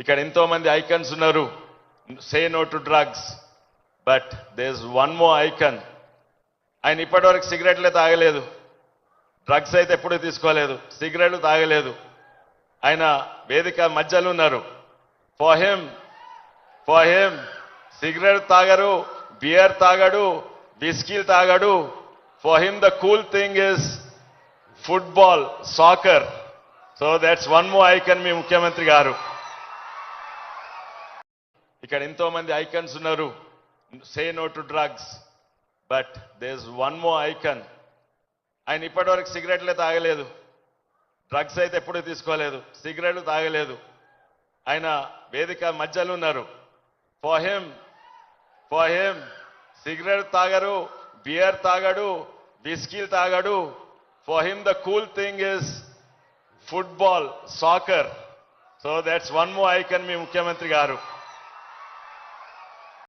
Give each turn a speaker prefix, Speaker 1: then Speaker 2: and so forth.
Speaker 1: ఇక్కడ ఎంతో మంది ఐకన్స్ ఉన్నారు. Say no to drugs but does one more icon ఆయన ఇప్పటివరకు సిగరెట్లే తాగలేదు. డ్రగ్స్ అయితే ఎప్పుడూ తీసుకోలేదు. సిగరెట్లు తాగలేదు. ఆయన వేదిక మధ్యలో ఉన్నారు. For him for him cigarette తాగరు బియర్ తాగడు బిస్కీలు తాగడు. For him the cool thing is football soccer so that's one more icon మీ ముఖ్యమంత్రి గారు. ఇక్కడ ఎంతో మంది ఐకన్స్ ఉన్నారు. Say no to drugs but does one more icon ఆయన ఇప్పటివరకు సిగరెట్లే తాగలేదు. డ్రగ్స్ అయితే ఎప్పుడూ తీసుకోలేదు. సిగరెట్లు తాగలేదు. ఆయన వేదిక మధ్యలో ఉన్నారు. For him for him cigarette తాగరు బియర్ తాగడు బిస్కీలు తాగడు. For him the cool thing is football soccer so that's one more icon మీ ముఖ్యమంత్రి గారు.